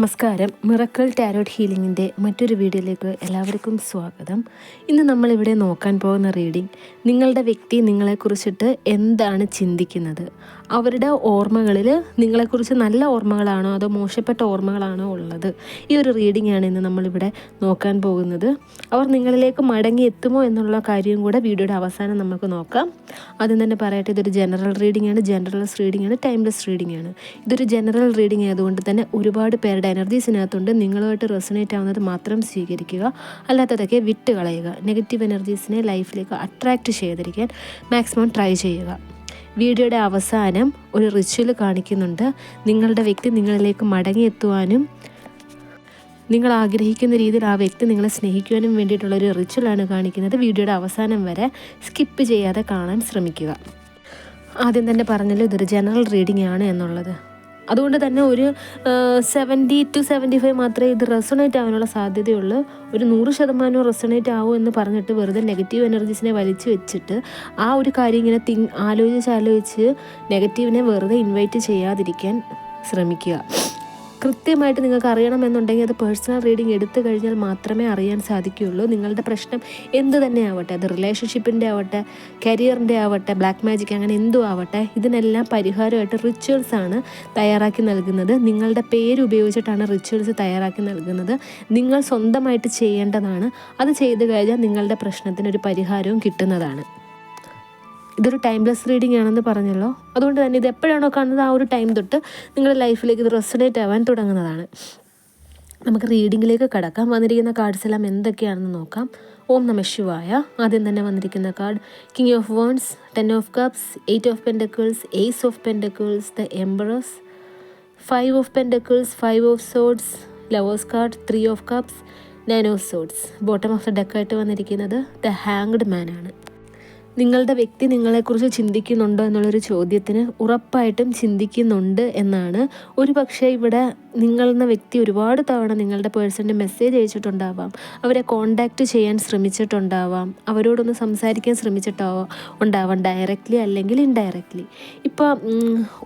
നമസ്കാരം. Miracle tarot ഹീലിംഗിന്റെ മറ്റൊരു വീഡിയോയിലേക്ക് എല്ലാവർക്കും സ്വാഗതം. ഇന്ന് നമ്മളിവിടെ നോക്കാൻ പോകുന്ന റീഡിംഗ് നിങ്ങളുടെ വ്യക്തി നിങ്ങളെക്കുറിച്ചിട്ട് എന്താണ് ചിന്തിക്കുന്നത്? അവരുടെ ഓർമ്മകളിൽ നിങ്ങളെക്കുറിച്ച് നല്ല ഓർമ്മകളാണോ അതോ മോശപ്പെട്ട ഓർമ്മകളാണോ ഉള്ളത്? ഈ ഒരു റീഡിംഗ് ആണ് ഇന്ന് നമ്മളിവിടെ നോക്കാൻ പോകുന്നത്. അവർ നിങ്ങളിലേക്ക് മടങ്ങി എത്തുമോ എന്നുള്ള കാര്യം കൂടെ വീഡിയോയുടെ അവസാനം നമുക്ക് നോക്കാം. ആദ്യം തന്നെ പറയട്ടെ ഇതൊരു ജനറൽ റീഡിംഗ് ആണ് ജനറൽസ് റീഡിംഗ് ആണ് ടൈംലെസ് റീഡിംഗ് ആണ് ഇതൊരു ജനറൽ റീഡിംഗ് ആയതുകൊണ്ട് തന്നെ ഒരുപാട് പേരുടെ എനർജീസിനകത്തുണ്ട്. നിങ്ങളുമായിട്ട് റെസണേറ്റ് ആവുന്നത് മാത്രം സ്വീകരിക്കുക അല്ലാത്തതൊക്കെ വിട്ട് കളയുക നെഗറ്റീവ് എനർജീസിനെ ലൈഫിലേക്ക് അട്രാക്റ്റ് ചെയ്തിരിക്കാൻ മാക്സിമം ട്രൈ ചെയ്യുക. വീഡിയോയുടെ അവസാനം ഒരു റിച്വൽ കാണിക്കുന്നുണ്ട്. നിങ്ങളുടെ വ്യക്തി നിങ്ങളിലേക്ക് മടങ്ങിയെത്തുവാനും നിങ്ങൾ ആഗ്രഹിക്കുന്ന രീതിയിൽ ആ വ്യക്തി നിങ്ങളെ സ്നേഹിക്കുവാനും വേണ്ടിയിട്ടുള്ള ഒരു റിച്വലാണ് കാണിക്കുന്നത്. വീഡിയോയുടെ അവസാനം വരെ സ്കിപ്പ് ചെയ്യാതെ കാണാൻ ശ്രമിക്കുക. ആദ്യം തന്നെ പറഞ്ഞല്ലോ ഇതൊരു ജനറൽ റീഡിംഗ് ആണ് എന്നുള്ളത്. അതുകൊണ്ട് തന്നെ ഒരു സെവന്റി ടു സെവന്റി ഫൈവ് മാത്രമേ ഇത് റെസണേറ്റ് ആവാനുള്ള സാധ്യതയുള്ളൂ. ഒരു നൂറ് ശതമാനം റെസണേറ്റ് ആവും എന്ന് പറഞ്ഞിട്ട് വെറുതെ നെഗറ്റീവ് എനർജീസിനെ വലിച്ചു വെച്ചിട്ട് ആ ഒരു കാര്യം ഇങ്ങനെ തിങ് ആലോചിച്ച് ആലോചിച്ച് നെഗറ്റീവിനെ വെറുതെ ഇൻവൈറ്റ് ചെയ്യാതിരിക്കാൻ ശ്രമിക്കുക. കൃത്യമായിട്ട് നിങ്ങൾക്ക് അറിയണമെന്നുണ്ടെങ്കിൽ അത് പേഴ്സണൽ റീഡിംഗ് എടുത്തു കഴിഞ്ഞാൽ മാത്രമേ അറിയാൻ സാധിക്കുകയുള്ളൂ. നിങ്ങളുടെ പ്രശ്നം എന്ത് തന്നെ ആവട്ടെ അത് റിലേഷൻഷിപ്പിന്റെ ആവട്ടെ കരിയറിന്റെ ആവട്ടെ ബ്ലാക്ക് മാജിക് അങ്ങനെ എന്തും ആവട്ടെ ഇതിനെല്ലാം പരിഹാരമായിട്ട് റിച്വൽസ് ആണ് തയ്യാറാക്കി നൽകുന്നത്. നിങ്ങളുടെ പേര് ഉപയോഗിച്ചിട്ടാണ് റിച്വൽസ് തയ്യാറാക്കി നൽകുന്നത്. നിങ്ങൾ സ്വന്തമായിട്ട് ചെയ്യേണ്ടതാണ്. അത് ചെയ്തു കഴിഞ്ഞാൽ നിങ്ങളുടെ പ്രശ്നത്തിന് ഒരു പരിഹാരവും കിട്ടുന്നതാണ്. ഇതൊരു ടൈംലെസ് റീഡിംഗ് ആണെന്ന് പറഞ്ഞല്ലോ. അതുകൊണ്ട് തന്നെ ഇത് എപ്പോഴാണോ കാണുന്നത് ആ ഒരു ടൈം തൊട്ട് നിങ്ങളുടെ ലൈഫിലേക്ക് ഇത് റെസണേറ്റ് ആവാൻ തുടങ്ങുന്നതാണ്. നമുക്ക് റീഡിങ്ങിലേക്ക് കടക്കാം. വന്നിരിക്കുന്ന കാർഡ്സ് എല്ലാം എന്തൊക്കെയാണെന്ന് നോക്കാം. ഓം നമ ശിവായ. ആദ്യം തന്നെ വന്നിരിക്കുന്ന card king of wands ten of cups eight of pentacles ace of pentacles the empress five of pentacles five of swords lovers card three of cups nine of swords bottom of the ഡെക്കായിട്ട് വന്നിരിക്കുന്നത് the hanged man ആണ്. നിങ്ങളുടെ വ്യക്തി നിങ്ങളെക്കുറിച്ച് ചിന്തിക്കുന്നുണ്ടോ എന്നുള്ളൊരു ചോദ്യത്തിന് ഉറപ്പായിട്ടും ചിന്തിക്കുന്നുണ്ട് എന്നാണ്. ഒരു പക്ഷേ ഇവിടെ നിങ്ങളെന്ന വ്യക്തി ഒരുപാട് തവണ നിങ്ങളുടെ പേഴ്സണിന് മെസ്സേജ് അയച്ചിട്ടുണ്ടാവാം. അവരെ കോണ്ടാക്റ്റ് ചെയ്യാൻ ശ്രമിച്ചിട്ടുണ്ടാവാം. അവരോടൊന്ന് സംസാരിക്കാൻ ശ്രമിച്ചിട്ടാവാം ഉണ്ടാവാം ഡയറക്റ്റ്ലി അല്ലെങ്കിൽ ഇൻഡയറക്റ്റ്ലി ഇപ്പോൾ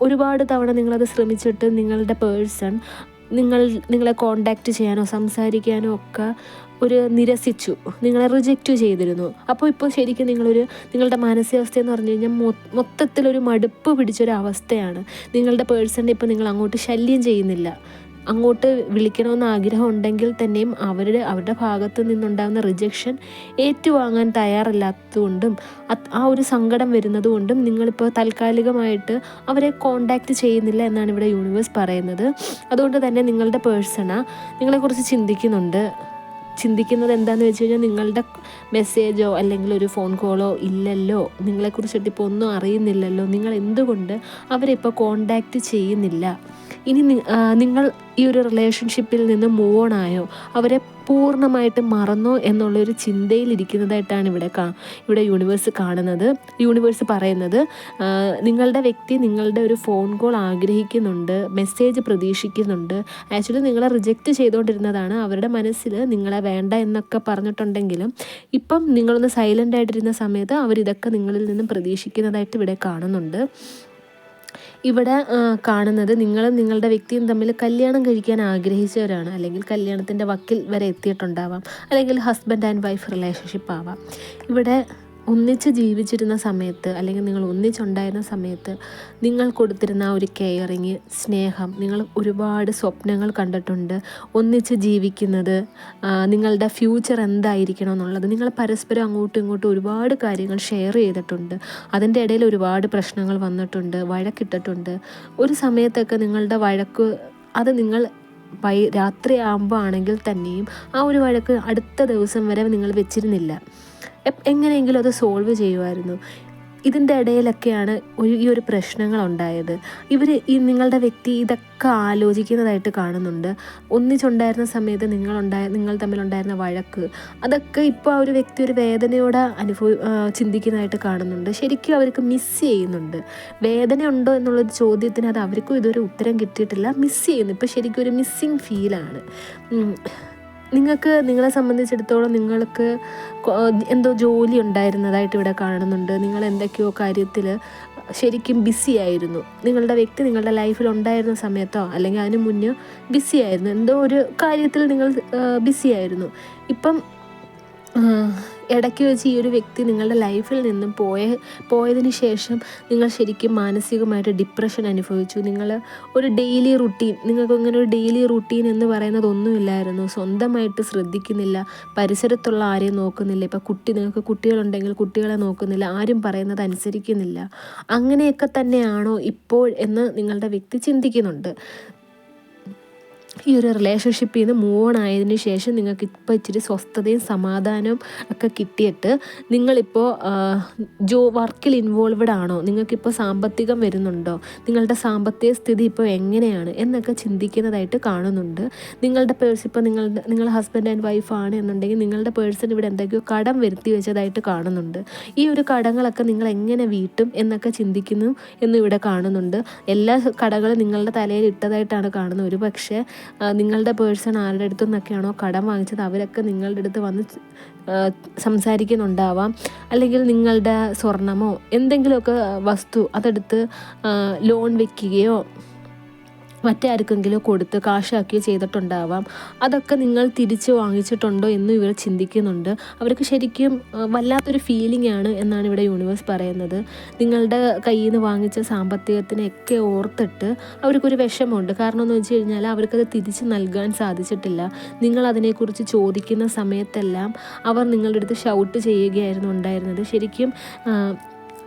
ഒരുപാട് തവണ നിങ്ങളത് ശ്രമിച്ചിട്ട് നിങ്ങളുടെ പേഴ്സൺ നിങ്ങൾ നിങ്ങളെ കോണ്ടാക്റ്റ് ചെയ്യാനോ സംസാരിക്കാനോ ഒക്കെ ഒരു നിരസിച്ചു. നിങ്ങളെ റിജക്റ്റ് ചെയ്തിരുന്നു. അപ്പോൾ ഇപ്പോൾ ശരിക്കും നിങ്ങളൊരു നിങ്ങളുടെ മാനസികാവസ്ഥ എന്ന് പറഞ്ഞു കഴിഞ്ഞാൽ മൊത്തത്തിലൊരു മടുപ്പ് പിടിച്ചൊരു അവസ്ഥയാണ് നിങ്ങളുടെ പേഴ്സണിനെ ഇപ്പോൾ നിങ്ങൾ അങ്ങോട്ട് ശല്യം ചെയ്യുന്നില്ല. അങ്ങോട്ട് വിളിക്കണമെന്ന് ആഗ്രഹം ഉണ്ടെങ്കിൽ തന്നെയും അവരുടെ അവരുടെ ഭാഗത്തു നിന്നുണ്ടാകുന്ന റിജക്ഷൻ ഏറ്റുവാങ്ങാൻ തയ്യാറല്ലാത്തതുകൊണ്ടും ആ ഒരു സങ്കടം വരുന്നതുകൊണ്ടും നിങ്ങളിപ്പോൾ താൽക്കാലികമായിട്ട് അവരെ കോണ്ടാക്റ്റ് ചെയ്യുന്നില്ല എന്നാണ് ഇവിടെ യൂണിവേഴ്സ് പറയുന്നത്. അതുകൊണ്ട് തന്നെ നിങ്ങളുടെ പേഴ്സണ നിങ്ങളെക്കുറിച്ച് ചിന്തിക്കുന്നുണ്ട്. ചിന്തിക്കുന്നത് എന്താണെന്ന് വെച്ച് കഴിഞ്ഞാൽ നിങ്ങളുടെ മെസ്സേജോ അല്ലെങ്കിൽ ഒരു ഫോൺ കോളോ ഇല്ലല്ലോ. നിങ്ങളെക്കുറിച്ചിട്ട് ഇപ്പോൾ ഒന്നും അറിയുന്നില്ലല്ലോ. നിങ്ങൾ എന്തുകൊണ്ട് അവരെ ഇപ്പോൾ കോണ്ടാക്റ്റ് ചെയ്യുന്നില്ല? ഇനി നിങ്ങൾ ഈ ഒരു റിലേഷൻഷിപ്പിൽ നിന്ന് മൂവ് ഓൺ ആയോ? അവരെ പൂർണമായിട്ട് മറന്നോ എന്നുള്ളൊരു ചിന്തയിലിരിക്കുന്നതായിട്ടാണ് ഇവിടെ കാ ഇവിടെ യൂണിവേഴ്സ് കാണുന്നത്. യൂണിവേഴ്സ് പറയുന്നത് നിങ്ങളുടെ വ്യക്തി നിങ്ങളുടെ ഒരു ഫോൺ കോൾ ആഗ്രഹിക്കുന്നുണ്ട് മെസ്സേജ് പ്രതീക്ഷിക്കുന്നുണ്ട്. ആക്ച്വലി നിങ്ങളെ റിജക്റ്റ് ചെയ്തുകൊണ്ടിരുന്നതാണ് അവരുടെ മനസ്സിൽ നിങ്ങളെ വേണ്ട എന്നൊക്കെ പറഞ്ഞിട്ടുണ്ടെങ്കിലും ഇപ്പം നിങ്ങളൊന്ന് സൈലന്റ് ആയിട്ടിരുന്ന സമയത്ത് അവരിതൊക്കെ നിങ്ങളിൽ നിന്നും പ്രതീക്ഷിക്കുന്നതായിട്ട് ഇവിടെ കാണുന്നുണ്ട്. ഇവിടെ കാണുന്നത് നിങ്ങളും നിങ്ങളുടെ വ്യക്തിയും തമ്മിൽ കല്യാണം കഴിക്കാൻ ആഗ്രഹിച്ചവരാണ്. അല്ലെങ്കിൽ കല്യാണത്തിന്റെ വക്കിൽ വരെ എത്തിയിട്ടുണ്ടാവാം. അല്ലെങ്കിൽ ഹസ്ബൻഡ് ആൻഡ് വൈഫ് റിലേഷൻഷിപ്പ് ആവാം. ഇവിടെ ഒന്നിച്ച് ജീവിച്ചിരുന്ന സമയത്ത് അല്ലെങ്കിൽ നിങ്ങൾ ഒന്നിച്ചുണ്ടായിരുന്ന സമയത്ത് നിങ്ങൾ കൊടുത്തിരുന്ന ഒരു കെയറിങ് സ്നേഹം നിങ്ങൾ ഒരുപാട് സ്വപ്നങ്ങൾ കണ്ടിട്ടുണ്ട്. ഒന്നിച്ച് ജീവിക്കുന്നത് നിങ്ങളുടെ ഫ്യൂച്ചർ എന്തായിരിക്കണം എന്നുള്ളത്. നിങ്ങൾ പരസ്പരം അങ്ങോട്ടും ഇങ്ങോട്ടും ഒരുപാട് കാര്യങ്ങൾ ഷെയർ ചെയ്തിട്ടുണ്ട്. അതിന്റെ ഇടയിൽ ഒരുപാട് പ്രശ്നങ്ങൾ വന്നിട്ടുണ്ട് വഴക്കിട്ടിട്ടുണ്ട്. ഒരു സമയത്തൊക്കെ നിങ്ങളുടെ വഴക്ക് അത് നിങ്ങൾ വൈ രാത്രിയാകുമ്പോൾ ആണെങ്കിൽ തന്നെയും ആ ഒരു വഴക്ക് അടുത്ത ദിവസം വരെ നിങ്ങൾ വെച്ചിരുന്നില്ല. എങ്ങനെയെങ്കിലും അത് സോൾവ് ചെയ്യുമായിരുന്നു. ഇതിന്റെ ഇടയിലൊക്കെയാണ് ഒരു ഈ ഒരു പ്രശ്നങ്ങളുണ്ടായത്. ഇവർ ഈ നിങ്ങളുടെ വ്യക്തി ഇതൊക്കെ ആലോചിക്കുന്നതായിട്ട് കാണുന്നുണ്ട്. ഒന്നിച്ചുണ്ടായിരുന്ന സമയത്ത് നിങ്ങളുണ്ടായ നിങ്ങൾ തമ്മിലുണ്ടായിരുന്ന വഴക്ക് അതൊക്കെ ഇപ്പോൾ ആ ഒരു വ്യക്തി ഒരു വേദനയോടെ അനുഭവ ചിന്തിക്കുന്നതായിട്ട് കാണുന്നുണ്ട്. ശരിക്കും അവർക്ക് മിസ് ചെയ്യുന്നുണ്ട്. വേദന ഉണ്ടോ എന്നുള്ളൊരു ചോദ്യത്തിന് അത് അവർക്കും ഇതൊരു ഉത്തരം കിട്ടിയിട്ടില്ല. മിസ് ചെയ്യുന്നു. ഇപ്പോൾ ശരിക്കും ഒരു മിസ്സിങ് ഫീലാണ് നിങ്ങൾക്ക് നിങ്ങളെ സംബന്ധിച്ചിടത്തോളം നിങ്ങൾക്ക് എന്തോ ജോലി ഉണ്ടായിരുന്നതായിട്ട് ഇവിടെ കാണുന്നുണ്ട്. നിങ്ങൾ എന്തൊക്കെയോ കാര്യത്തിൽ ശരിക്കും ബിസി ആയിരുന്നു. നിങ്ങളുടെ വ്യക്തി നിങ്ങളുടെ ലൈഫിൽ ഉണ്ടായിരുന്ന സമയത്തോ അല്ലെങ്കിൽ അതിന് മുന്നേ ബിസി ആയിരുന്നു. എന്തോ ഒരു കാര്യത്തിൽ നിങ്ങൾ ബിസി ആയിരുന്നു. ഇപ്പം ഇടയ്ക്ക് വെച്ച് ഈ ഒരു വ്യക്തി നിങ്ങളുടെ ലൈഫിൽ നിന്നും പോയ പോയതിന് ശേഷം നിങ്ങൾ ശരിക്കും മാനസികമായിട്ട് ഡിപ്രഷൻ അനുഭവിച്ചു. നിങ്ങൾ ഒരു ഡെയിലി റുട്ടീൻ നിങ്ങൾക്ക് ഇങ്ങനെ ഒരു ഡെയിലി റുട്ടീൻ എന്ന് പറയുന്നത് ഒന്നുമില്ലായിരുന്നു. സ്വന്തമായിട്ട് ശ്രദ്ധിക്കുന്നില്ല പരിസരത്തുള്ള ആരെയും നോക്കുന്നില്ല. ഇപ്പോൾ കുട്ടി നിങ്ങൾക്ക് കുട്ടികളുണ്ടെങ്കിൽ കുട്ടികളെ നോക്കുന്നില്ല ആരും പറയുന്നത് അനുസരിക്കുന്നില്ല. അങ്ങനെയൊക്കെ തന്നെയാണോ ഇപ്പോൾ എന്ന് നിങ്ങളുടെ വ്യക്തി ചിന്തിക്കുന്നുണ്ട്. ഈ ഒരു റിലേഷൻഷിപ്പിൽ നിന്ന് മൂവ് ഓൺ ആയതിന് ശേഷം നിങ്ങൾക്ക് ഇപ്പോൾ ഇച്ചിരി സ്വസ്ഥതയും സമാധാനവും ഒക്കെ കിട്ടിയിട്ട് നിങ്ങളിപ്പോൾ ജോ വർക്കിൽ ഇൻവോൾവഡ് ആണോ? നിങ്ങൾക്കിപ്പോൾ സാമ്പത്തികം വരുന്നുണ്ടോ? നിങ്ങളുടെ സാമ്പത്തിക സ്ഥിതി ഇപ്പോൾ എങ്ങനെയാണ്? എന്നൊക്കെ ചിന്തിക്കുന്നതായിട്ട് കാണുന്നുണ്ട്. നിങ്ങളുടെ പേഴ്സ് ഇപ്പോൾ നിങ്ങളുടെ നിങ്ങൾ ഹസ്ബൻഡ് ആൻഡ് വൈഫ് ആണ് എന്നുണ്ടെങ്കിൽ നിങ്ങളുടെ പേഴ്സൺ ഇവിടെ എന്തൊക്കെയോ കടം വരുത്തി വെച്ചതായിട്ട് കാണുന്നുണ്ട്. ഈ ഒരു കടങ്ങളൊക്കെ നിങ്ങൾ എങ്ങനെ വീട്ടും എന്നൊക്കെ ചിന്തിക്കുന്നു എന്നും ഇവിടെ കാണുന്നുണ്ട്. എല്ലാ കടകളും നിങ്ങളുടെ തലയിൽ ഇട്ടതായിട്ടാണ് കാണുന്നത്. ഒരു പക്ഷേ നിങ്ങളുടെ പേഴ്സൺ ആരുടെ അടുത്തു നിന്നൊക്കെയാണോ കടം വാങ്ങിച്ചത്? അവരൊക്കെ നിങ്ങളുടെ അടുത്ത് വന്ന് സംസാരിക്കുന്നുണ്ടാവാം. അല്ലെങ്കിൽ നിങ്ങളുടെ സ്വർണമോ എന്തെങ്കിലുമൊക്കെ വസ്തു അതെടുത്ത് ലോൺ വെക്കുകയോ മറ്റാർക്കെങ്കിലും കൊടുത്ത് കാശാക്കിയോ ചെയ്തിട്ടുണ്ടാവാം. അതൊക്കെ നിങ്ങൾ തിരിച്ച് വാങ്ങിച്ചിട്ടുണ്ടോ എന്ന് ഇവർ ചിന്തിക്കുന്നുണ്ട്. അവർക്ക് ശരിക്കും വല്ലാത്തൊരു ഫീലിംഗ് ആണ് എന്നാണ് ഇവിടെ യൂണിവേഴ്സ് പറയുന്നത്. നിങ്ങളുടെ കയ്യിൽ നിന്ന് വാങ്ങിച്ച സാമ്പത്തികത്തിനെയൊക്കെ ഓർത്തിട്ട് അവർക്കൊരു വിഷമമുണ്ട്. കാരണം എന്ന് വെച്ച് കഴിഞ്ഞാൽ അവർക്കത് തിരിച്ച് നൽകാൻ സാധിച്ചിട്ടില്ല. നിങ്ങൾ അതിനെക്കുറിച്ച് ചോദിക്കുന്ന സമയത്തെല്ലാം അവർ നിങ്ങളുടെ അടുത്ത് ഷൗട്ട് ചെയ്യുകയായിരുന്നു ഉണ്ടായിരുന്നത്. ശരിക്കും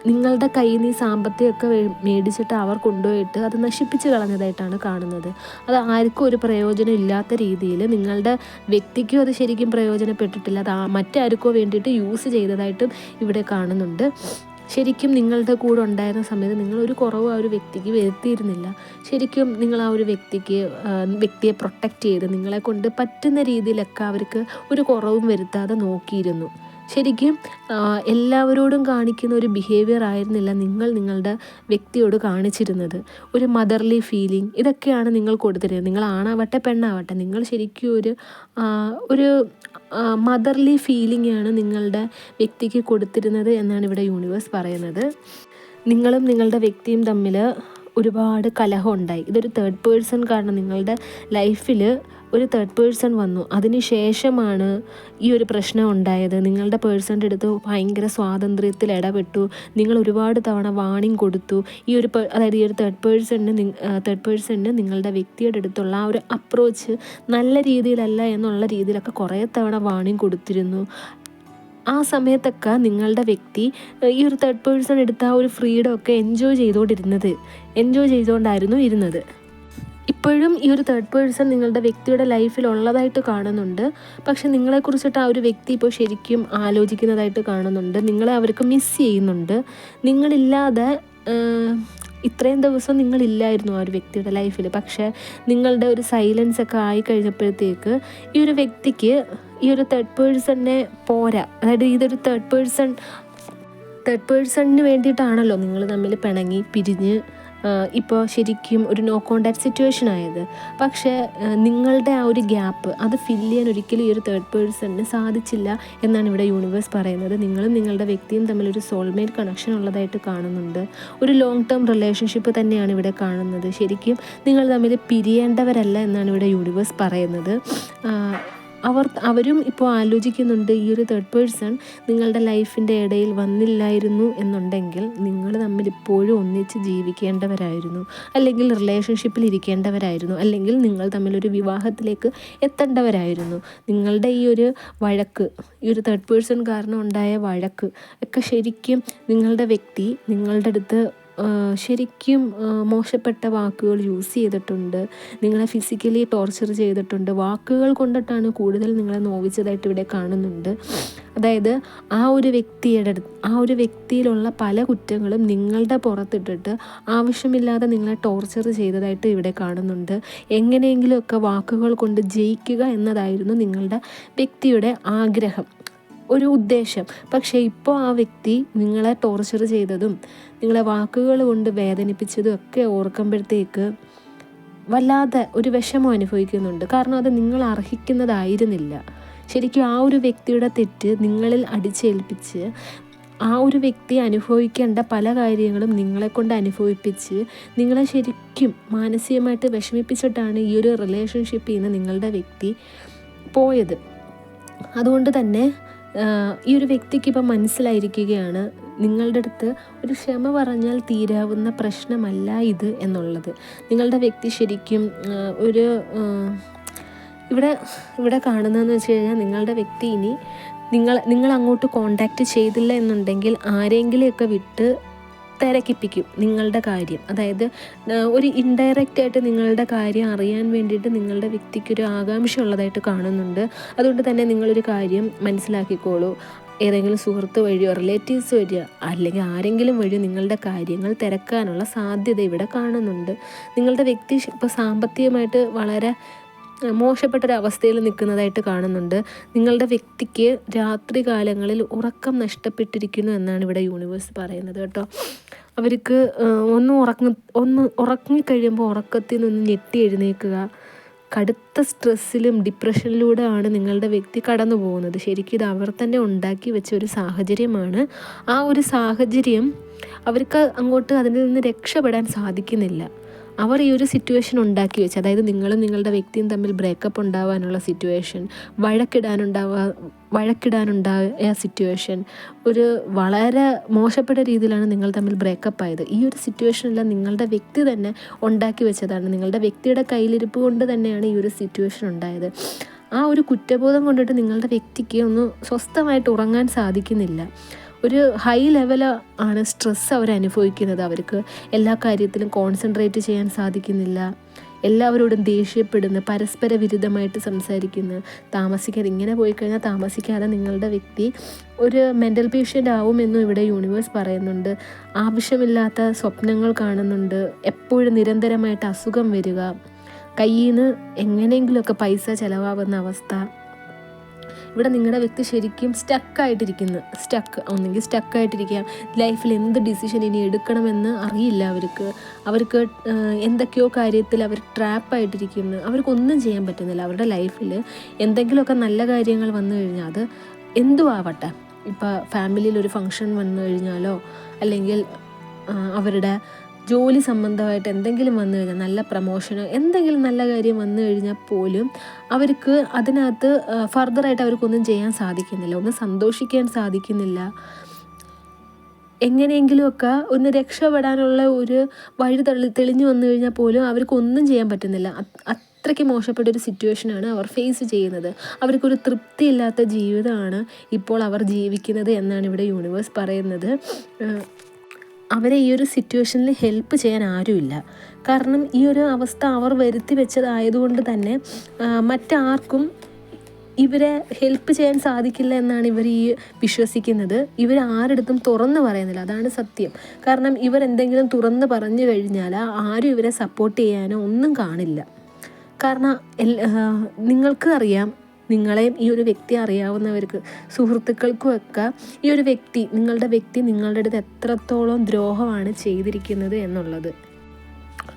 നിങ്ങളുടെ കയ്യിൽ നിന്ന് ഈ സാമ്പത്തികമൊക്കെ മേടിച്ചിട്ട് അവർ കൊണ്ടുപോയിട്ട് അത് നശിപ്പിച്ച് കളഞ്ഞതായിട്ടാണ് കാണുന്നത്. അത് ആർക്കും ഒരു പ്രയോജനം ഇല്ലാത്ത രീതിയിൽ നിങ്ങളുടെ വ്യക്തിക്കും അത് ശരിക്കും പ്രയോജനപ്പെട്ടിട്ടില്ല. അത് മറ്റാർക്കോ വേണ്ടിയിട്ട് യൂസ് ചെയ്തതായിട്ടും ഇവിടെ കാണുന്നുണ്ട്. ശരിക്കും നിങ്ങളുടെ കൂടെ ഉണ്ടായിരുന്ന സമയത്ത് നിങ്ങൾ ഒരു കുറവ് ആ ഒരു വ്യക്തിക്ക് വരുത്തിയിരുന്നില്ല. ശരിക്കും നിങ്ങൾ ആ ഒരു വ്യക്തിക്ക് വ്യക്തിയെ പ്രൊട്ടക്റ്റ് ചെയ്ത് നിങ്ങളെ കൊണ്ട് പറ്റുന്ന രീതിയിലൊക്കെ അവർക്ക് ഒരു കുറവും വരുത്താതെ നോക്കിയിരുന്നു. ശരിക്കും എല്ലാവരോടും കാണിക്കുന്ന ഒരു ബിഹേവിയർ ആയിരുന്നില്ല നിങ്ങൾ നിങ്ങളുടെ വ്യക്തിയോട് കാണിച്ചിരുന്നത്. ഒരു മദർലി ഫീലിംഗ് ഇതൊക്കെയാണ് നിങ്ങൾ കൊടുത്തിരുന്നത്. നിങ്ങൾ ആണാവട്ടെ പെണ്ണാവട്ടെ നിങ്ങൾ ശരിക്കും ഒരു ഒരു മദർലി ഫീലിംഗ് ആണ് നിങ്ങളുടെ വ്യക്തിക്ക് കൊടുത്തിരുന്നത് എന്നാണ് ഇവിടെ യൂണിവേഴ്സ് പറയുന്നത്. നിങ്ങളും നിങ്ങളുടെ വ്യക്തിയും തമ്മിൽ ഒരുപാട് കലഹം ഉണ്ടായി ഇതൊരു തേർഡ് പേഴ്സൺ കാരണം നിങ്ങളുടെ ലൈഫിൽ ഒരു തേർഡ് പേഴ്സൺ വന്നു. അതിന് ശേഷമാണ് ഈ ഒരു പ്രശ്നം ഉണ്ടായത്. നിങ്ങളുടെ പേഴ്സന്റെ അടുത്ത് ഭയങ്കര സ്വാതന്ത്ര്യത്തിൽ ഇടപെട്ടു. നിങ്ങൾ ഒരുപാട് തവണ വാണിംഗ് കൊടുത്തു. ഈ ഒരു അതായത് ഈ ഒരു തേർഡ് പേഴ്സണിന് തേർഡ് പേഴ്സണിന് നിങ്ങളുടെ വ്യക്തിയുടെ അടുത്തുള്ള ആ ഒരു അപ്രോച്ച് നല്ല രീതിയിലല്ല എന്നുള്ള രീതിയിലൊക്കെ കുറേ തവണ വാണിംഗ് കൊടുത്തിരുന്നു. ആ സമയത്തൊക്കെ നിങ്ങളുടെ വ്യക്തി ഈ ഒരു തേർഡ് പേഴ്സൺ എടുത്ത ആ ഒരു ഫ്രീഡം ഒക്കെ എൻജോയ് ചെയ്തുകൊണ്ടിരുന്നത് എൻജോയ് ചെയ്തുകൊണ്ടായിരുന്നു ഇരുന്നത്. ഇപ്പോഴും ഈ ഒരു തേർഡ് പേഴ്സൺ നിങ്ങളുടെ വ്യക്തിയുടെ ലൈഫിൽ ഉള്ളതായിട്ട് കാണുന്നുണ്ട്. പക്ഷെ നിങ്ങളെക്കുറിച്ചിട്ട് ആ ഒരു വ്യക്തി ഇപ്പോൾ ശരിക്കും ആലോചിക്കുന്നതായിട്ട് കാണുന്നുണ്ട്. നിങ്ങളെ അവർക്ക് മിസ് ചെയ്യുന്നുണ്ട്. നിങ്ങളില്ലാതെ ഇത്രയും ദിവസം നിങ്ങളില്ലായിരുന്നു ആ ഒരു വ്യക്തിയുടെ ലൈഫിൽ പക്ഷേ നിങ്ങളുടെ ഒരു സൈലൻസ് ഒക്കെ ആയി കഴിഞ്ഞപ്പോഴത്തേക്ക് ഈ ഒരു വ്യക്തിക്ക് ഈ ഒരു തേർഡ് പേഴ്സണിനെ പോരാ. അതായത് ഇതൊരു തേർഡ് പേഴ്സൺ തേർഡ് പേഴ്സണിന് വേണ്ടിയിട്ടാണല്ലോ നിങ്ങൾ തമ്മിൽ പിണങ്ങി പിരിഞ്ഞ് ഇപ്പോൾ ശരിക്കും ഒരു നോ കോണ്ടാക്ട് സിറ്റുവേഷൻ ആയത്. പക്ഷേ നിങ്ങളുടെ ആ ഒരു ഗ്യാപ്പ് അത് ഫില്ല് ചെയ്യാൻ ഒരിക്കലും ഈ ഒരു തേർഡ് പേഴ്സണിന് സാധിച്ചില്ല എന്നാണ് ഇവിടെ യൂണിവേഴ്സ് പറയുന്നത്. നിങ്ങളും നിങ്ങളുടെ വ്യക്തിയും തമ്മിൽ ഒരു സോൾമേറ്റ് കണക്ഷൻ ഉള്ളതായിട്ട് കാണുന്നുണ്ട്. ഒരു ലോങ് ടേം റിലേഷൻഷിപ്പ് തന്നെയാണ് ഇവിടെ കാണുന്നത്. ശരിക്കും നിങ്ങൾ തമ്മിൽ പിരിയേണ്ടവരല്ല എന്നാണ് ഇവിടെ യൂണിവേഴ്സ് പറയുന്നത്. അവർ അവരും ഇപ്പോൾ ആലോചിക്കുന്നുണ്ട് ഈ ഒരു തേർഡ് പേഴ്സൺ നിങ്ങളുടെ ലൈഫിന്റെ ഇടയിൽ വന്നില്ലായിരുന്നു എന്നുണ്ടെങ്കിൽ നിങ്ങൾ തമ്മിൽ ഇപ്പോഴും ഒന്നിച്ച് ജീവിക്കേണ്ടവരായിരുന്നു. അല്ലെങ്കിൽ റിലേഷൻഷിപ്പിൽ ഇരിക്കേണ്ടവരായിരുന്നു. അല്ലെങ്കിൽ നിങ്ങൾ തമ്മിലൊരു വിവാഹത്തിലേക്ക് എത്തേണ്ടവരായിരുന്നു. നിങ്ങളുടെ ഈ ഒരു വഴക്ക് ഈ ഒരു തേർഡ് പേഴ്സൺ കാരണം ഉണ്ടായ വഴക്ക് ഒക്കെ ശരിക്കും നിങ്ങളുടെ വ്യക്തി നിങ്ങളുടെ അടുത്ത് ശരിക്കും മോശപ്പെട്ട വാക്കുകൾ യൂസ് ചെയ്തിട്ടുണ്ട്. നിങ്ങളെ ഫിസിക്കലി ടോർച്ചർ ചെയ്തിട്ടുണ്ട്. വാക്കുകൾ കൊണ്ടിട്ടാണ് കൂടുതൽ നിങ്ങളെ നോവിച്ചതായിട്ട് ഇവിടെ കാണുന്നുണ്ട്. അതായത് ആ ഒരു വ്യക്തിയുടെ ആ ഒരു വ്യക്തിയിലുള്ള പല കുറ്റങ്ങളും നിങ്ങളുടെ പുറത്തിട്ടിട്ട് ആവശ്യമില്ലാതെ നിങ്ങളെ ടോർച്ചർ ചെയ്തതായിട്ട് ഇവിടെ കാണുന്നുണ്ട്. എങ്ങനെയെങ്കിലുമൊക്കെ വാക്കുകൾ കൊണ്ട് ജയിക്കുക എന്നതായിരുന്നു നിങ്ങളുടെ വ്യക്തിയുടെ ആഗ്രഹം. ഒരു ഉദ്ദേശം. പക്ഷേ ഇപ്പോൾ ആ വ്യക്തി നിങ്ങളെ ടോർച്ചർ ചെയ്തതും നിങ്ങളെ വാക്കുകൾ കൊണ്ട് വേദനിപ്പിച്ചതും ഒക്കെ ഓർക്കുമ്പോഴത്തേക്ക് വല്ലാതെ ഒരു വിഷമം അനുഭവിക്കുന്നുണ്ട്. കാരണം അത് നിങ്ങൾ അർഹിക്കുന്നതായിരുന്നില്ല. ശരിക്കും ആ ഒരു വ്യക്തിയുടെ തെറ്റ് നിങ്ങളിൽ അടിച്ചേൽപ്പിച്ച് ആ ഒരു വ്യക്തി അനുഭവിക്കേണ്ട പല കാര്യങ്ങളും നിങ്ങളെ കൊണ്ട് അനുഭവിപ്പിച്ച് നിങ്ങളെ ശരിക്കും മാനസികമായിട്ട് വിഷമിപ്പിച്ചിട്ടാണ് ഈ ഒരു റിലേഷൻഷിപ്പിൽ നിന്ന് നിങ്ങളുടെ വ്യക്തി പോയത്. അതുകൊണ്ട് തന്നെ ഈ ഒരു വ്യക്തിക്ക് ഇപ്പം മനസ്സിലായിരിക്കുകയാണ് നിങ്ങളുടെ അടുത്ത് ഒരു ക്ഷമ പറഞ്ഞാൽ തീരാവുന്ന പ്രശ്നമല്ല ഇത് എന്നുള്ളത്. നിങ്ങളുടെ വ്യക്തി ശരിക്കും ഒരു ഇവിടെ ഇവിടെ കാണുന്നതെന്ന് വെച്ച് കഴിഞ്ഞാൽ നിങ്ങളുടെ വ്യക്തി ഇനി നിങ്ങൾ നിങ്ങൾ അങ്ങോട്ട് കോണ്ടാക്റ്റ് ചെയ്തില്ല എന്നുണ്ടെങ്കിൽ ആരെങ്കിലുമൊക്കെ വിട്ട് തിരക്കിപ്പിക്കും നിങ്ങളുടെ കാര്യം. അതായത് ഒരു ഇൻഡയറക്റ്റ് ആയിട്ട് നിങ്ങളുടെ കാര്യം അറിയാൻ വേണ്ടിയിട്ട് നിങ്ങളുടെ വ്യക്തിക്കൊരു ആകാംക്ഷ ഉള്ളതായിട്ട് കാണുന്നുണ്ട്. അതുകൊണ്ട് തന്നെ നിങ്ങളൊരു കാര്യം മനസ്സിലാക്കിക്കോളൂ. ഏതെങ്കിലും സുഹൃത്ത് വഴിയോ റിലേറ്റീവ്സ് വഴിയോ അല്ലെങ്കിൽ ആരെങ്കിലും വഴിയോ നിങ്ങളുടെ കാര്യങ്ങൾ തിരക്കാനുള്ള സാധ്യത ഇവിടെ കാണുന്നുണ്ട്. നിങ്ങളുടെ വ്യക്തി ഇപ്പോൾ സാമ്പത്തികമായിട്ട് വളരെ മോശപ്പെട്ടൊരവസ്ഥയിൽ നിൽക്കുന്നതായിട്ട് കാണുന്നുണ്ട്. നിങ്ങളുടെ വ്യക്തിക്ക് രാത്രി കാലങ്ങളിൽ ഉറക്കം നഷ്ടപ്പെട്ടിരിക്കുന്നു എന്നാണ് ഇവിടെ യൂണിവേഴ്സ് പറയുന്നത് കേട്ടോ. അവർക്ക് ഒന്ന് ഉറങ്ങ ഒന്ന് ഉറങ്ങിക്കഴിയുമ്പോൾ ഉറക്കത്തിൽ നിന്ന് ഞെട്ടി എഴുന്നേൽക്കുക. കടുത്ത സ്ട്രെസ്സിലും ഡിപ്രഷനിലൂടെയാണ് നിങ്ങളുടെ വ്യക്തി കടന്നു പോകുന്നത്. ശരിക്കും ഇത് അവർ തന്നെ ഉണ്ടാക്കി വെച്ച ഒരു സാഹചര്യമാണ്. ആ ഒരു സാഹചര്യം അവർക്ക് അങ്ങോട്ട് അതിൽ നിന്ന് രക്ഷപ്പെടാൻ സാധിക്കുന്നില്ല. അവർ ഈ ഒരു സിറ്റുവേഷൻ ഉണ്ടാക്കി വെച്ച് അതായത് നിങ്ങളും നിങ്ങളുടെ വ്യക്തിയും തമ്മിൽ ബ്രേക്കപ്പ് ഉണ്ടാവാനുള്ള സിറ്റുവേഷൻ വഴക്കിടാനുണ്ടാവുക വഴക്കിടാനുണ്ടായ സിറ്റുവേഷൻ ഒരു വളരെ മോശപ്പെട്ട രീതിയിലാണ് നിങ്ങൾ തമ്മിൽ ബ്രേക്കപ്പ് ആയത്. ഈ ഒരു സിറ്റുവേഷനെല്ലാം നിങ്ങളുടെ വ്യക്തി തന്നെ ഉണ്ടാക്കി വെച്ചതാണ്. നിങ്ങളുടെ വ്യക്തിയുടെ കയ്യിലിരിപ്പ് കൊണ്ട് തന്നെയാണ് ഈ ഒരു സിറ്റുവേഷൻ ഉണ്ടായത്. ആ ഒരു കുറ്റബോധം കൊണ്ടിട്ട് നിങ്ങളുടെ വ്യക്തിക്ക് ഒന്ന് സ്വസ്ഥമായിട്ട് ഉറങ്ങാൻ സാധിക്കുന്നില്ല. ഒരു ഹൈ ലെവൽ ആണ് സ്ട്രെസ് അവർ അനുഭവിക്കുന്നത്. അവർക്ക് എല്ലാ കാര്യത്തിലും കോൺസെൻട്രേറ്റ് ചെയ്യാൻ സാധിക്കുന്നില്ല. എല്ലാവരോടും ദേഷ്യപ്പെടുന്നു പരസ്പര വിരുദ്ധമായിട്ട് സംസാരിക്കുന്നു. താമസിക്കാതെ ഇങ്ങനെ പോയി കഴിഞ്ഞാൽ താമസിക്കാതെ നിങ്ങളുടെ വ്യക്തി ഒരു മെന്റൽ പേഷ്യന്റ് ആവുമെന്നും ഇവിടെ യൂണിവേഴ്സ് പറയുന്നുണ്ട്. ആവശ്യമില്ലാത്ത സ്വപ്നങ്ങൾ കാണുന്നുണ്ട്. എപ്പോഴും നിരന്തരമായിട്ട് അസുഖം വരിക. കയ്യിൽ നിന്ന് എങ്ങനെയെങ്കിലുമൊക്കെ പൈസ ചിലവാകുന്ന അവസ്ഥ. ഇവിടെ നിങ്ങളുടെ വ്യക്തി ശരിക്കും സ്റ്റക്കായിട്ടിരിക്കുന്നു സ്റ്റക്ക് ഒന്നെങ്കിൽ സ്റ്റക്കായിട്ടിരിക്കാം ലൈഫിൽ എന്ത് ഡിസിഷൻ ഇനി എടുക്കണമെന്ന് അറിയില്ല അവർക്ക്. അവർക്ക് എന്തൊക്കെയോ കാര്യത്തിൽ അവർ ട്രാപ്പായിട്ടിരിക്കുന്നു അവർക്കൊന്നും ചെയ്യാൻ പറ്റുന്നില്ല. അവരുടെ ലൈഫിൽ എന്തെങ്കിലുമൊക്കെ നല്ല കാര്യങ്ങൾ വന്നു കഴിഞ്ഞാൽ അത് എന്തും ആവട്ടെ ഇപ്പോൾ ഫാമിലിയിൽ ഒരു ഫങ്ഷൻ വന്നു കഴിഞ്ഞാലോ? അല്ലെങ്കിൽ അവരുടെ ജോലി സംബന്ധമായിട്ട് എന്തെങ്കിലും വന്നു കഴിഞ്ഞാൽ നല്ല പ്രമോഷനോ എന്തെങ്കിലും നല്ല കാര്യം വന്നു കഴിഞ്ഞാൽ പോലും അവർക്ക് അതിനകത്ത് ഫർദറായിട്ട് അവർക്കൊന്നും ചെയ്യാൻ സാധിക്കുന്നില്ല ഒന്ന് സന്തോഷിക്കാൻ സാധിക്കുന്നില്ല. എങ്ങനെയെങ്കിലുമൊക്കെ ഒന്ന് രക്ഷപ്പെടാനുള്ള ഒരു വഴി തെളി തെളിഞ്ഞു വന്നു കഴിഞ്ഞാൽ പോലും അവർക്കൊന്നും ചെയ്യാൻ പറ്റുന്നില്ല. അത്രയ്ക്ക് മോശപ്പെട്ട ഒരു സിറ്റുവേഷനാണ് അവർ ഫേസ് ചെയ്യുന്നത്. അവർക്കൊരു തൃപ്തിയില്ലാത്ത ജീവിതമാണ് ഇപ്പോൾ അവർ ജീവിക്കുന്നത് എന്നാണ് ഇവിടെ യൂണിവേഴ്സ് പറയുന്നത്. അവരെ ഈ ഒരു സിറ്റുവേഷനിൽ ഹെൽപ്പ് ചെയ്യാൻ ആരുമില്ല. കാരണം ഈ ഒരു അവസ്ഥ അവർ വരുത്തി വെച്ചതായതുകൊണ്ട് തന്നെ മറ്റാർക്കും ഇവരെ ഹെൽപ്പ് ചെയ്യാൻ സാധിക്കില്ല എന്നാണ് ഇവർ ഈ വിശ്വസിക്കുന്നത്. ഇവർ ആരെടുത്തും തുറന്ന് പറയുന്നില്ല. അതാണ് സത്യം. കാരണം ഇവർ എന്തെങ്കിലും തുറന്ന് പറഞ്ഞു കഴിഞ്ഞാൽ ആരും ഇവരെ സപ്പോർട്ട് ചെയ്യാനോ ഒന്നും കാണില്ല. കാരണം നിങ്ങൾക്ക് അറിയാം നിങ്ങളെയും ഈ ഒരു വ്യക്തി അറിയാവുന്നവർക്ക് സുഹൃത്തുക്കൾക്കുമൊക്കെ ഈ ഒരു വ്യക്തി നിങ്ങളുടെ വ്യക്തി നിങ്ങളുടെ അടുത്ത് എത്രത്തോളം ദ്രോഹമാണ് ചെയ്തിരിക്കുന്നത് എന്നുള്ളത്.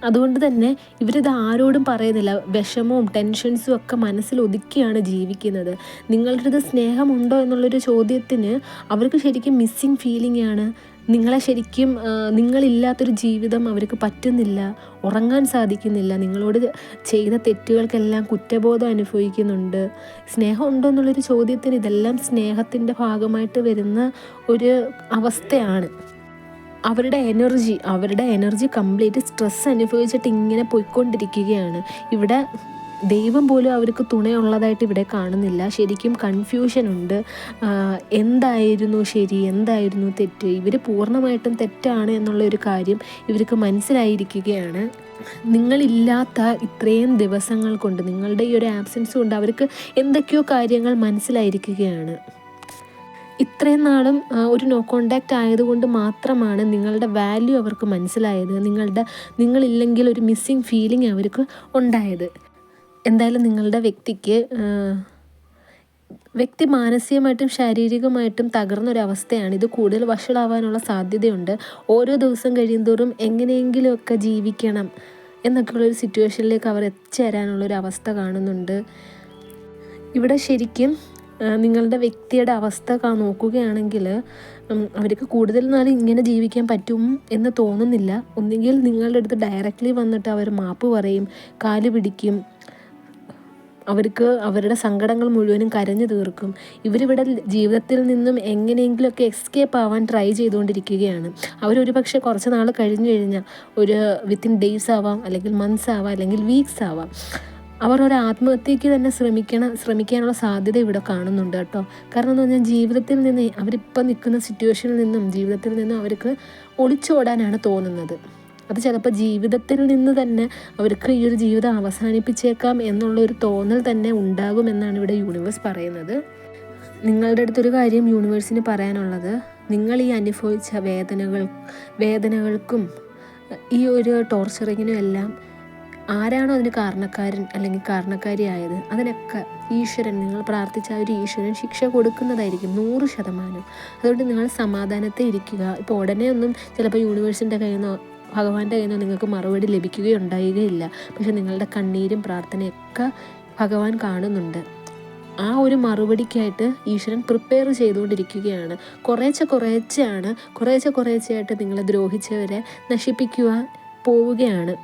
അതുകൊണ്ട് തന്നെ ഇവരിത് ആരോടും പറയുന്നില്ല. വിഷമവും ടെൻഷൻസും ഒക്കെ മനസ്സിൽ ഒതുക്കിയാണ് ജീവിക്കുന്നത്. നിങ്ങളുടെ അടുത്ത് സ്നേഹമുണ്ടോ എന്നുള്ളൊരു ചോദ്യത്തിന് അവർക്ക് ശരിക്കും മിസ്സിങ് ഫീലിംഗ് ആണ്. നിങ്ങളെ ശരിക്കും നിങ്ങളില്ലാത്തൊരു ജീവിതം അവർക്ക് പറ്റുന്നില്ല ഉറങ്ങാൻ സാധിക്കുന്നില്ല നിങ്ങളോട് ചെയ്ത തെറ്റുകൾക്കെല്ലാം കുറ്റബോധം അനുഭവിക്കുന്നുണ്ട്. സ്നേഹം ഉണ്ടോ എന്നുള്ളൊരു ചോദ്യത്തിന് ഇതെല്ലാം സ്നേഹത്തിന്റെ ഭാഗമായിട്ട് വരുന്ന ഒരു അവസ്ഥയാണ്. അവരുടെ എനർജി അവരുടെ എനർജി കംപ്ലീറ്റ് സ്ട്രെസ് അനുഭവിച്ചിട്ട് ഇങ്ങനെ പോയിക്കൊണ്ടിരിക്കുകയാണ്. ഇവിടെ ദൈവം പോലും അവർക്ക് തുണയുള്ളതായിട്ട് ഇവിടെ കാണുന്നില്ല. ശരിക്കും കൺഫ്യൂഷൻ ഉണ്ട്. എന്തായിരുന്നു ശരി എന്തായിരുന്നു തെറ്റ്? ഇവർ പൂർണമായിട്ടും തെറ്റാണ് എന്നുള്ള ഒരു കാര്യം ഇവർക്ക് മനസ്സിലായിരിക്കുകയാണ്. നിങ്ങളില്ലാത്ത ഇത്രയും ദിവസങ്ങൾ കൊണ്ട് നിങ്ങളുടെ ഈ ഒരു ആബ്സെൻസ് കൊണ്ട് അവർക്ക് എന്തൊക്കെയോ കാര്യങ്ങൾ മനസ്സിലായിരിക്കുകയാണ്. ഇത്രയും നാളും ഒരു നോ കോണ്ടാക്റ്റ് ആയതുകൊണ്ട് മാത്രമാണ് നിങ്ങളുടെ വാല്യൂ അവർക്ക് മനസ്സിലായത് നിങ്ങളുടെ നിങ്ങളില്ലെങ്കിൽ ഒരു മിസ്സിങ് ഫീലിംഗ് അവർക്ക് ഉണ്ടായത്. എന്തായാലും നിങ്ങളുടെ വ്യക്തിക്ക് വ്യക്തി മാനസികമായിട്ടും ശാരീരികമായിട്ടും തകർന്നൊരവസ്ഥയാണ്. ഇത് കൂടുതൽ വഷളാവാനുള്ള സാധ്യതയുണ്ട്. ഓരോ ദിവസം കഴിയുന്തോറും എങ്ങനെയെങ്കിലുമൊക്കെ ജീവിക്കണം എന്നൊക്കെയുള്ളൊരു സിറ്റുവേഷനിലേക്ക് അവർ എത്തിച്ചേരാനുള്ളൊരു അവസ്ഥ കാണുന്നുണ്ട്. ഇവിടെ ശരിക്കും നിങ്ങളുടെ വ്യക്തിയുടെ അവസ്ഥ നോക്കുകയാണെങ്കിൽ അവർക്ക് കൂടുതൽ നാൾ ഇങ്ങനെ ജീവിക്കാൻ പറ്റും എന്ന് തോന്നുന്നില്ല. ഒന്നുകിൽ നിങ്ങളുടെ അടുത്ത് ഡയറക്റ്റ്ലി വന്നിട്ട് അവർ മാപ്പ് പറയും കാൽ പിടിക്കും അവർക്ക് അവരുടെ സങ്കടങ്ങൾ മുഴുവനും കരഞ്ഞു തീർക്കും. ഇവരിവിടെ ജീവിതത്തിൽ നിന്നും എങ്ങനെയെങ്കിലുമൊക്കെ എസ്കേപ്പ് ആവാൻ ട്രൈ ചെയ്തുകൊണ്ടിരിക്കുകയാണ്. അവരൊരു പക്ഷേ കുറച്ച് നാൾ കഴിഞ്ഞു കഴിഞ്ഞാൽ ഒരു വിത്തിൻ ഡേയ്സ് ആവാം അല്ലെങ്കിൽ മന്ത്സ് ആവാം അല്ലെങ്കിൽ വീക്സ് ആവാം. അവർ ഒരു ആത്മഹത്യക്ക് തന്നെ ശ്രമിക്കണം ശ്രമിക്കാനുള്ള സാധ്യത ഇവിടെ കാണുന്നുണ്ട് കേട്ടോ. കാരണം എന്ന് പറഞ്ഞാൽ ജീവിതത്തിൽ നിന്ന് അവരിപ്പോൾ നിൽക്കുന്ന സിറ്റുവേഷനിൽ നിന്നും ജീവിതത്തിൽ നിന്നും അവർക്ക് ഒളിച്ചോടാനാണ് തോന്നുന്നത്. അത് ചിലപ്പോൾ ജീവിതത്തിൽ നിന്ന് തന്നെ അവർക്ക് ഈ ഒരു ജീവിതം അവസാനിപ്പിച്ചേക്കാം എന്നുള്ള ഒരു തോന്നൽ തന്നെ ഉണ്ടാകുമെന്നാണ് ഇവിടെ യൂണിവേഴ്സ് പറയുന്നത്. നിങ്ങളുടെ അടുത്തൊരു കാര്യം യൂണിവേഴ്സിന് പറയാനുള്ളത്. നിങ്ങൾ ഈ അനുഭവിച്ച വേദനകൾ വേദനകൾക്കും ഈ ഒരു ടോർച്ചറിങ്ങിനും എല്ലാം ആരാണോ അതിന് കാരണക്കാരൻ അല്ലെങ്കിൽ കാരണക്കാരിയായത്? അതിനൊക്കെ ഈശ്വരൻ നിങ്ങൾ പ്രാർത്ഥിച്ച ഒരു ഈശ്വരൻ ശിക്ഷ കൊടുക്കുന്നതായിരിക്കും നൂറ് ശതമാനം. അതുകൊണ്ട് നിങ്ങൾ സമാധാനത്തെ ഇരിക്കുക. ഇപ്പോൾ ഉടനെ ഒന്നും ചിലപ്പോൾ യൂണിവേഴ്സിന്റെ കയ്യിൽ നിന്നോ ഭഗവാന്റെ കയ്യിൽ നിന്ന് നിങ്ങൾക്ക് മറുപടി ലഭിക്കുകയുണ്ടാവുകയില്ല പക്ഷെ നിങ്ങളുടെ കണ്ണീരും പ്രാർത്ഥനയൊക്കെ ഭഗവാൻ കാണുന്നുണ്ട്. ആ ഒരു മറുപടിക്കായിട്ട് ഈശ്വരൻ പ്രിപ്പയർ ചെയ്തുകൊണ്ടിരിക്കുകയാണ്. കുറേശ്ശെ കുറേശ്ശെയാണ് കുറേശ്ശെ കുറേശ്ശെയായിട്ട് നിങ്ങളെ ദ്രോഹിച്ചവരെ നശിപ്പിക്കുവാൻ പോവുകയാണ്.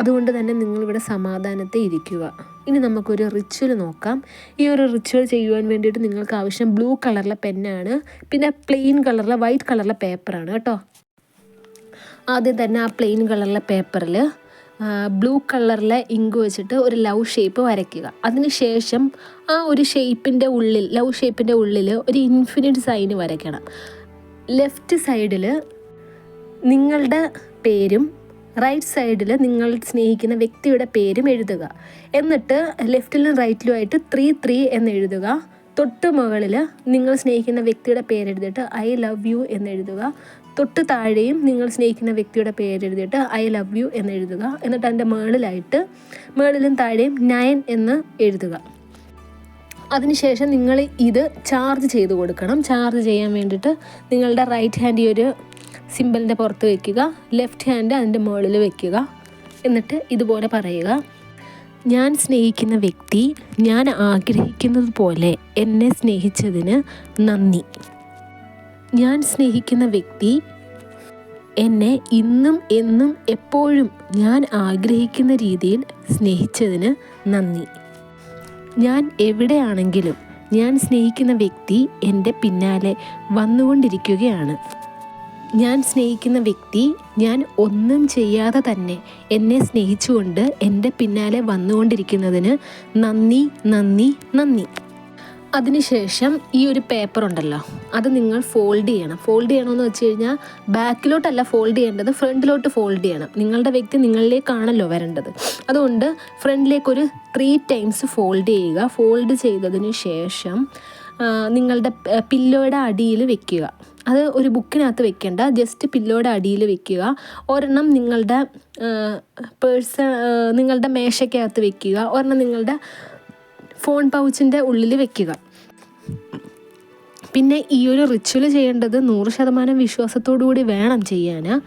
അതുകൊണ്ട് തന്നെ നിങ്ങളിവിടെ സമാധാനത്തെ ഇരിക്കുക. ഇനി നമുക്കൊരു റിച്വൽ നോക്കാം. ഈ ഒരു റിച്വൽ ചെയ്യുവാൻ വേണ്ടിയിട്ട് നിങ്ങൾക്ക് ആവശ്യം ബ്ലൂ കളറിലെ പെന്നാണ് പിന്നെ പ്ലെയിൻ കളറിലെ വൈറ്റ് കളറിലെ പേപ്പറാണ് കേട്ടോ. ആദ്യം തന്നെ ആ പ്ലെയിൻ കളറിലെ പേപ്പറിൽ ബ്ലൂ കളറിലെ ഇങ്ക് വെച്ചിട്ട് ഒരു ലവ് ഷേപ്പ് വരയ്ക്കുക. അതിനുശേഷം ആ ഒരു ഷേപ്പിന്റെ ഉള്ളിൽ ലവ് ഷേപ്പിന്റെ ഉള്ളിൽ ഒരു ഇൻഫിനിറ്റ് സൈന് വരയ്ക്കണം. ലെഫ്റ്റ് സൈഡിൽ നിങ്ങളുടെ പേരും റൈറ്റ് സൈഡിൽ നിങ്ങൾ സ്നേഹിക്കുന്ന വ്യക്തിയുടെ പേരും എഴുതുക. എന്നിട്ട് ലെഫ്റ്റിലും റൈറ്റിലുമായിട്ട് ത്രീ ത്രീ എന്ന് എഴുതുക. തൊട്ട് മുകളിൽ നിങ്ങൾ സ്നേഹിക്കുന്ന വ്യക്തിയുടെ പേരെഴുതിയിട്ട് ഐ ലവ് യു എന്ന് എഴുതുക. തൊട്ട് താഴെയും നിങ്ങൾ സ്നേഹിക്കുന്ന വ്യക്തിയുടെ പേരെഴുതിയിട്ട് ഐ ലവ് യു എന്ന് എഴുതുക. എന്നിട്ട് അതിന്റെ മേളിലായിട്ട് മേളിലും താഴെയും നയൻ എന്ന് എഴുതുക. അതിനുശേഷം നിങ്ങൾ ഇത് ചാർജ് ചെയ്ത് കൊടുക്കണം. ചാർജ് ചെയ്യാൻ വേണ്ടിയിട്ട് നിങ്ങളുടെ റൈറ്റ് ഹാൻഡ് ഈ ഒരു സിമ്പിളിന്റെ പുറത്ത് വയ്ക്കുക ലെഫ്റ്റ് ഹാൻഡ് അതിന്റെ മുകളിൽ വയ്ക്കുക എന്നിട്ട് ഇതുപോലെ പറയുക. ഞാൻ സ്നേഹിക്കുന്ന വ്യക്തി ഞാൻ ആഗ്രഹിക്കുന്നത് പോലെ എന്നെ സ്നേഹിച്ചതിന് നന്ദി. ഞാൻ സ്നേഹിക്കുന്ന വ്യക്തി എന്നെ ഇന്നും എന്നും എപ്പോഴും ഞാൻ ആഗ്രഹിക്കുന്ന രീതിയിൽ സ്നേഹിച്ചതിന് നന്ദി. ഞാൻ എവിടെയാണെങ്കിലും ഞാൻ സ്നേഹിക്കുന്ന വ്യക്തി എന്റെ പിന്നാലെ വന്നുകൊണ്ടിരിക്കുകയാണ്. ഞാൻ സ്നേഹിക്കുന്ന വ്യക്തി ഞാൻ ഒന്നും ചെയ്യാതെ തന്നെ എന്നെ സ്നേഹിച്ചുകൊണ്ട് എന്റെ പിന്നാലെ വന്നുകൊണ്ടിരിക്കുന്നതിന് നന്ദി നന്ദി നന്ദി. അതിനുശേഷം ഈ ഒരു പേപ്പർ ഉണ്ടല്ലോ അത് നിങ്ങൾ ഫോൾഡ് ചെയ്യണം. ഫോൾഡ് ചെയ്യണമെന്ന് വെച്ച് കഴിഞ്ഞാൽ ബാക്കിലോട്ടല്ല ഫോൾഡ് ചെയ്യേണ്ടത് ഫ്രണ്ടിലോട്ട് ഫോൾഡ് ചെയ്യണം. നിങ്ങളുടെ വ്യക്തി നിങ്ങളിലേക്കാണല്ലോ വരേണ്ടത്. അതുകൊണ്ട് ഫ്രണ്ടിലേക്കൊരു ത്രീ ടൈംസ് ഫോൾഡ് ചെയ്യുക. ഫോൾഡ് ചെയ്തതിന് ശേഷം നിങ്ങളുടെ പില്ലോയുടെ അടിയിൽ വെക്കുക. അത് ഒരു ബുക്കിനകത്ത് വെക്കേണ്ട ജസ്റ്റ് പില്ലോയുടെ അടിയിൽ വെക്കുക. ഒരെണ്ണം നിങ്ങളുടെ പേഴ്സ നിങ്ങളുടെ മേശയ്ക്കകത്ത് വെക്കുക. ഒരെണ്ണം നിങ്ങളുടെ ഫോൺ പൗച്ചിന്റെ ഉള്ളിൽ വെക്കുക. പിന്നെ ഈ ഒരു റിച്വൽ ചെയ്യേണ്ടത് നൂറ് ശതമാനം കൂടി വേണം ചെയ്യാൻ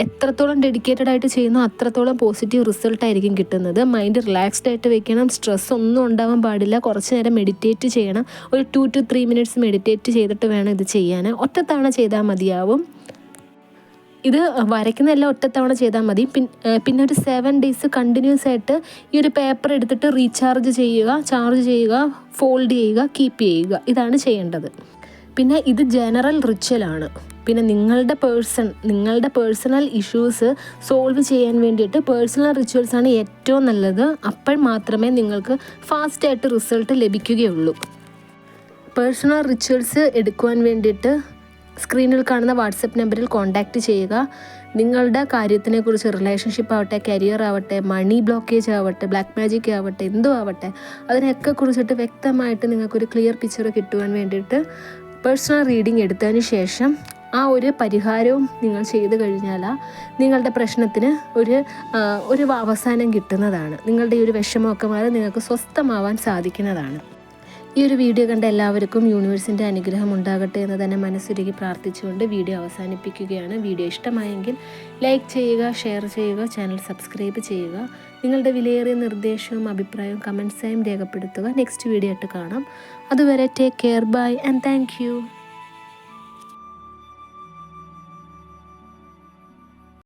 എത്രത്തോളം ഡെഡിക്കേറ്റഡ് ആയിട്ട് ചെയ്യുന്നോ അത്രത്തോളം പോസിറ്റീവ് റിസൾട്ട് ആയിരിക്കും കിട്ടുന്നത്. മൈൻഡ് റിലാക്സ്ഡ് ആയിട്ട് വെക്കണം. സ്ട്രെസ് ഒന്നും ഉണ്ടാവാൻ പാടില്ല. കുറച്ച് നേരം മെഡിറ്റേറ്റ് ചെയ്യണം. ഒരു two two three minutes meditate ചെയ്തിട്ട് വേണം ഇത് ചെയ്യാൻ ഒറ്റത്തവണ ചെയ്താൽ മതിയാവും. ഇത് വരയ്ക്കുന്നതെല്ലാം ഒറ്റത്തവണ ചെയ്താൽ മതി. പിന്നെ ഒരു സെവൻ ഡേയ്സ് കണ്ടിന്യൂസ് ആയിട്ട് ഈ ഒരു പേപ്പർ എടുത്തിട്ട് റീചാർജ് ചെയ്യുക ചാർജ് ചെയ്യുക ഫോൾഡ് ചെയ്യുക കീപ്പ് ചെയ്യുക. ഇതാണ് ചെയ്യേണ്ടത്. പിന്നെ ഇത് ജനറൽ റിച്വലാണ് പിന്നെ നിങ്ങളുടെ പേഴ്സൺ നിങ്ങളുടെ പേഴ്സണൽ ഇഷ്യൂസ് സോൾവ് ചെയ്യാൻ വേണ്ടിയിട്ട് പേഴ്സണൽ റിച്വൽസ് ആണ് ഏറ്റവും നല്ലത്. അപ്പോൾ മാത്രമേ നിങ്ങൾക്ക് ഫാസ്റ്റായിട്ട് റിസൾട്ട് ലഭിക്കുകയുള്ളൂ. പേഴ്സണൽ റിച്വൽസ് എടുക്കുവാൻ വേണ്ടിയിട്ട് സ്ക്രീനിൽ കാണുന്ന വാട്സപ്പ് നമ്പറിൽ കോൺടാക്റ്റ് ചെയ്യുക. നിങ്ങളുടെ കാര്യത്തിനെക്കുറിച്ച് റിലേഷൻഷിപ്പ് ആവട്ടെ കരിയർ ആവട്ടെ മണി ബ്ലോക്കേജ് ആവട്ടെ ബ്ലാക്ക് മാജിക് ആവട്ടെ എന്തോ ആവട്ടെ അതിനൊക്കെ കുറിച്ചിട്ട് വ്യക്തമായിട്ട് നിങ്ങൾക്കൊരു ക്ലിയർ പിക്ചർ കിട്ടുവാൻ വേണ്ടിയിട്ട് പേഴ്സണൽ റീഡിംഗ് എടുത്തതിന് ശേഷം ആ ഒരു പരിഹാരവും നിങ്ങൾ ചെയ്തു കഴിഞ്ഞാൽ നിങ്ങളുടെ പ്രശ്നത്തിന് ഒരു ഒരു അവസാനം കിട്ടുന്നതാണ്. നിങ്ങളുടെ ഈ ഒരു വിഷമമൊക്കെ മാറി നിങ്ങൾക്ക് സ്വസ്ഥമാവാൻ സാധിക്കുന്നതാണ്. ഈ ഒരു വീഡിയോ കണ്ട എല്ലാവർക്കും യൂണിവേഴ്സിന്റെ അനുഗ്രഹം ഉണ്ടാകട്ടെ എന്ന് തന്നെ മനസ്സുരുകി പ്രാർത്ഥിച്ചുകൊണ്ട് വീഡിയോ അവസാനിപ്പിക്കുകയാണ്. വീഡിയോ ഇഷ്ടമായെങ്കിൽ ലൈക്ക് ചെയ്യുക ഷെയർ ചെയ്യുക ചാനൽ സബ്സ്ക്രൈബ് ചെയ്യുക. നിങ്ങളുടെ വിലയേറിയ നിർദ്ദേശവും അഭിപ്രായവും കമൻസായും രേഖപ്പെടുത്തുക. നെക്സ്റ്റ് വീഡിയോ ആയിട്ട് കാണാം. അതുവരെ take care bye and thank